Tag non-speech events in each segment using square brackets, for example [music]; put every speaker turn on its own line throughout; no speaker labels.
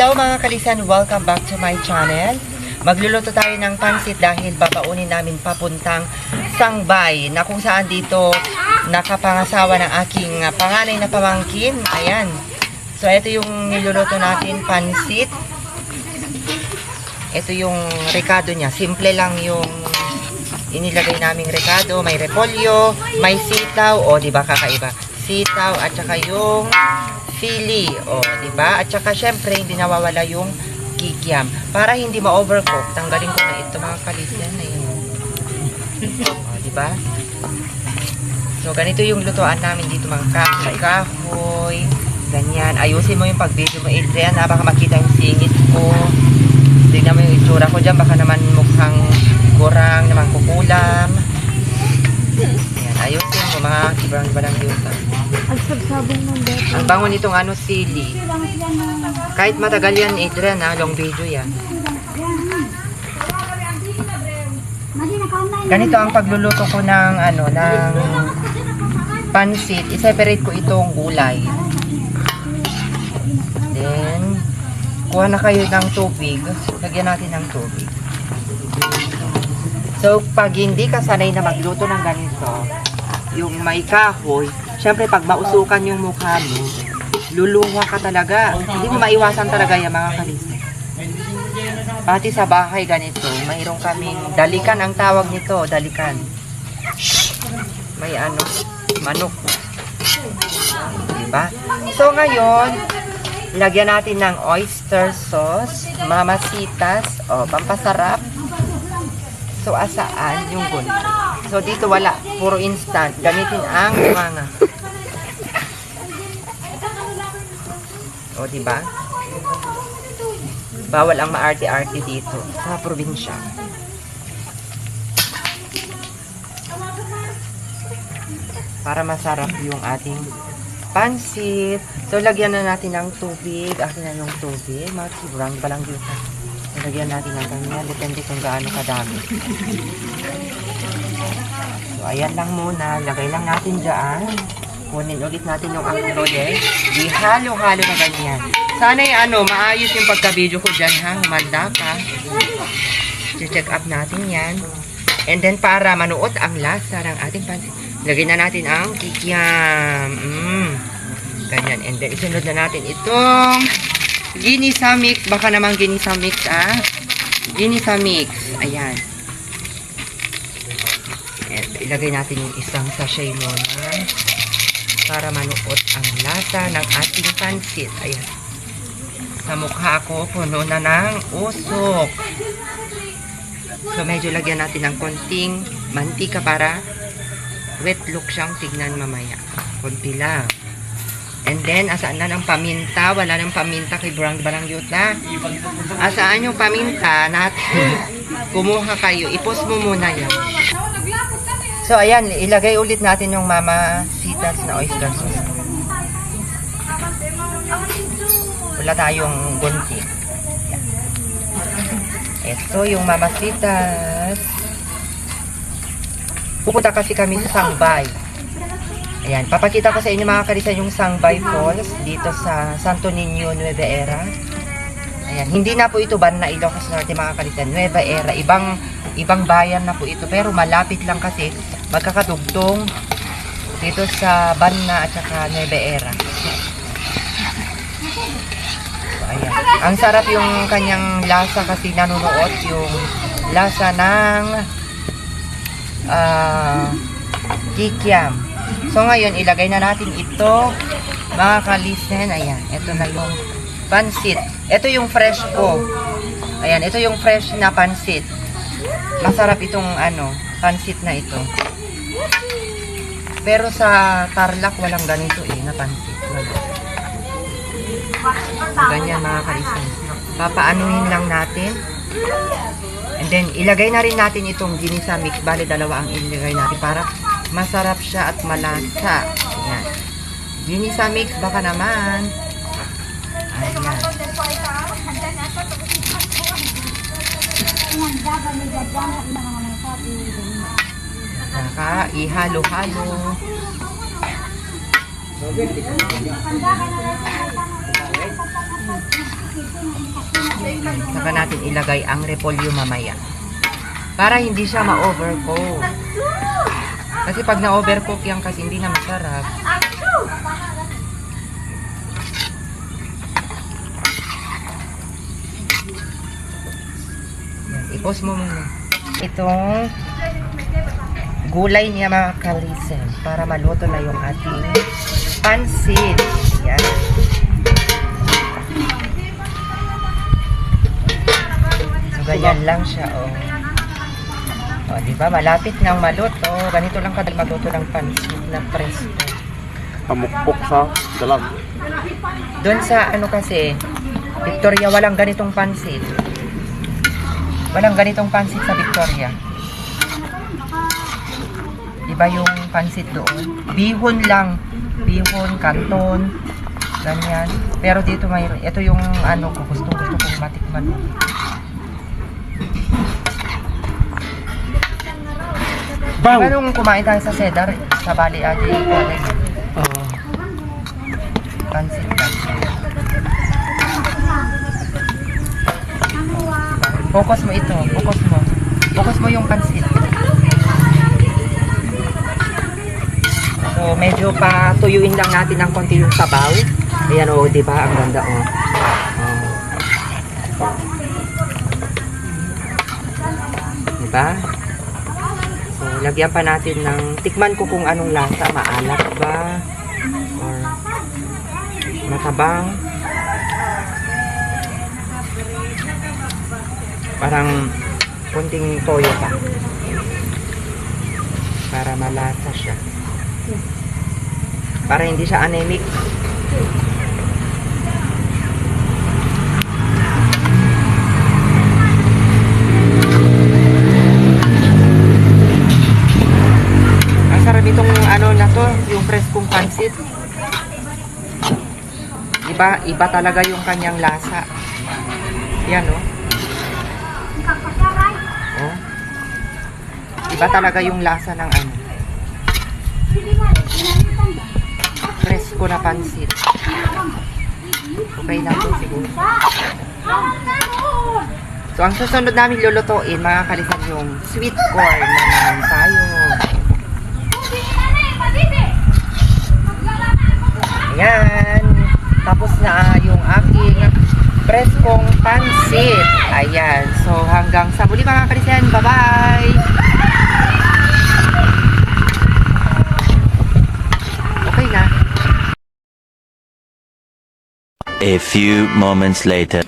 Hello mga kalisan, welcome back to my channel. Magluluto tayo ng pansit dahil babaunin namin papuntang Sangbay na kung saan dito nakapangasawa ng aking panganay na pamangkin. Ayan. So ito yung niluluto natin, pansit. Ito yung rekado niya. Simple lang yung inilagay naming rekado. May repolyo, may sitaw, o di ba kakaiba? Sitaw at saka yung sili, o di ba? At saka syempre hindi nawawala yung kikiam. Para hindi ma-overcook, tanggalin ko na ito mga kalisyan na yun. O, di ba? So, ganito yung lutuan namin dito mga kahoy, kahoy, ganyan. Ayusin mo yung pag-video mo, Adrian, ha? Baka makita yung singit ko. Tignan mo yung itsura ko dyan, baka naman mukhang kurang, naman kukulam. Ayan, ayusin mo mga kibrang balang yuta.
Ang sabsabong ng dati.
Ang bango nitong ano, sili. Kahit matagal yan, Adrian, ha? Long video yan. Ganito ang pagluluto ko ng ano, ng pansit. I-separate ko itong gulay. Then, kuha na kayo ng tubig. Lagyan natin ng tubig. So, pag hindi ka sanay na magluto ng ganito, yung may kahoy, syempre pag mausukan yung mukha mo, luluha ka talaga. Hindi mo maiwasan talaga yung mga kalisa. Pati sa bahay ganito, mayroon kaming dalikan ang tawag nito, dalikan. May ano, manok. Diba? So ngayon, lagyan natin ng oyster sauce, mamasitas, o pampasarap. So asaan yung gun? So dito wala, puro instant. Gamitin ang mga. O diba? Bawal ang maarte-arte dito sa probinsya. Para masarap yung ating pansit. So, lagyan na natin ng tubig. Akin na yung tubig. Mga kibrang balang dito. Lagyan natin ng ganyan. Depende kung gaano kadami. So, ayan lang muna. Lagay lang natin dyan. Kunin ulit natin yung akroye. Di halo-halo na ganyan. Sana yung ano, maayos yung pagka-video ko dyan ha. Humanda pa. check up natin yan. And then para manuot ang lasa ng ating pansit, lagay na natin ang kikiam. Mm. Ganyan. And then isunod na natin itong ginisa mix. Baka naman ginisa mix ah. Ginisa mix. Ayan. And ilagay natin yung isang sachet muna para manuot ang lasa ng ating pansit. Ayan. Sa mukha ko, puno na ng usok. So, medyo lagyan natin ng konting mantika para wet look siyang tignan mamaya. Konti lang. And then, asaan na ng paminta? Wala ng paminta kay Brang Balangyot na. Asaan yung paminta natin? [laughs] Kumuha kayo. Ipos mo muna yan. So, ayan. Ilagay ulit natin yung mama sitas na oyster sauce. Wala tayong gunti. Ito yung mamasitas. Pupunta kasi kami sa Sangbay. Ayan, papakita ko sa inyo mga karisan yung Sangbay Falls dito sa Santo Niño, Nueva Era. Ayan, hindi na po ito Banna Ilocos Norte mga karisan, Nueva Era. Ibang ibang bayan na po ito pero malapit lang kasi magkakadugtong dito sa Banna at saka Nueva Era. So, ayan. Ang sarap yung kanyang lasa kasi nanunuot yung lasa ng ah kikiam. So ngayon, ilagay na natin ito mga kalisen. Ayan, ito na yung pansit. Ito yung fresh ko. Ayan, ito yung fresh na pansit. Masarap itong ano, pansit na ito. Pero sa Tarlac, walang ganito eh, na pansit. Ganyan mga kaisan. Papaanuhin lang natin. And then, ilagay na rin natin itong ginisa mix. Bale, dalawa ang ilagay natin para masarap siya at malasa. Ayan. Ginisa mix, baka naman. Ayan. Naka, ihalo-halo. Saka natin ilagay ang repolyo mamaya. Para hindi siya ma-overcook. Kasi pag na-overcook yan kasi hindi na masarap. I-pause mo muna. Itong gulay niya mga kalisen para maluto na yung ating pansit. Yan. So, ganyan lang siya, oh. O, di ba? Malapit nang maluto. Ganito lang kadal maluto ng pansit na presto.
Pamukpok sa dalag.
Doon sa ano kasi, Victoria, walang ganitong pansit. Walang ganitong pansit sa Victoria. Di ba yung pansit doon? Bihon lang. Bihon, kanton, ganyan. Pero dito may, ito yung ano ko, gustong gusto kong matikman.
Bang!
Diba nung kumain tayo sa Cedar, sa Bali Adi,
Ah,
pansit lang. Focus mo ito, focus mo. Focus mo yung pansit. Medyo pa tuyuin lang natin ng konti yung sabaw. Ayan o, di ba? Ang ganda o. Oh. Ba? So, lagyan pa natin ng, tikman ko kung anong lasa, maalat ba? Or matabang? Parang kunting toyo pa. Para malasa siya. Para hindi siya anemic. Ang sarap itong ano na to, yung preskong pansit. Iba, iba talaga yung kanyang lasa. Yan, oh. Oh. Iba talaga yung lasa ng ano. Presko na pansit. Okay na to siguro. So, ang susunod namin lulutuin, mga kalisan, yung sweet corn na naman tayo. Ayan. Tapos na yung aking preskong pansit. Ayan. So, hanggang sa muli mga kalisan. Bye-bye! Okay na.
A few moments later.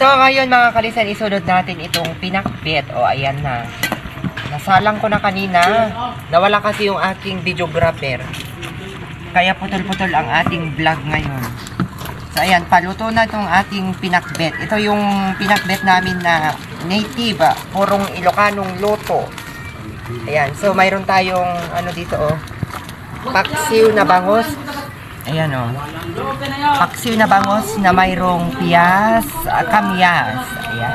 So, ngayon mga kalisan, isunod natin itong pinakbit. O, ayan na. Nasalang ko na kanina. Nawala kasi yung aking videographer. Kaya putol-putol ang ating vlog ngayon. So, ayan, paluto na itong ating pinakbet. Ito yung pinakbet namin na native, ah, purong Ilocanong loto. Ayan, so mayroon tayong, ano dito, oh, paksiw na bangos. Ayan, oh. Paksiw na bangos na mayroong piyas, ah, kamyas. Ayan.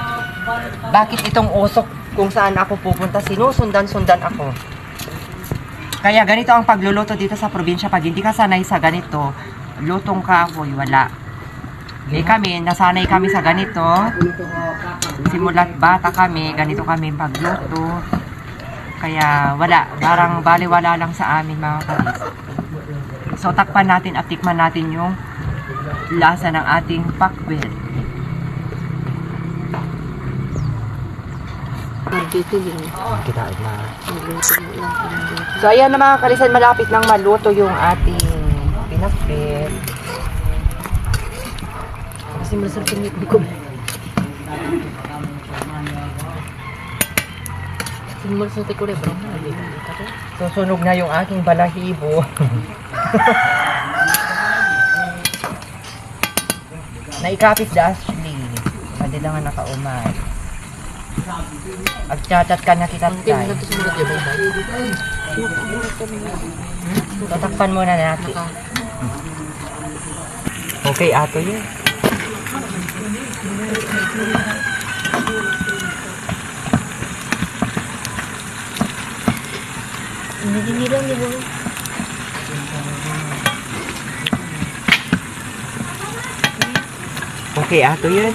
Bakit itong usok kung saan ako pupunta, sinusundan-sundan ako. Kaya ganito ang pagluluto dito sa probinsya. Pag hindi ka sanay sa ganito, lutong kahoy, wala. Eh kami, nasanay kami sa ganito. Simulat bata kami, ganito kami pagluto. Kaya wala, parang baliwala lang sa amin mga kapis. So takpan natin at tikman natin yung lasa ng ating pakbet. Kita na. So ayan na mga kalisan, malapit nang maluto yung ating pinakbet. Kasi masarap yung ngipin ko. Susunog na yung aking balahibo. [laughs] Naikapit da Ashley. Pwede lang nga nakaumay. Agchatat ka na kita tayo. Tatakpan muna natin. Okay, ato yun.
Hindi lang, di
Kay ato yun.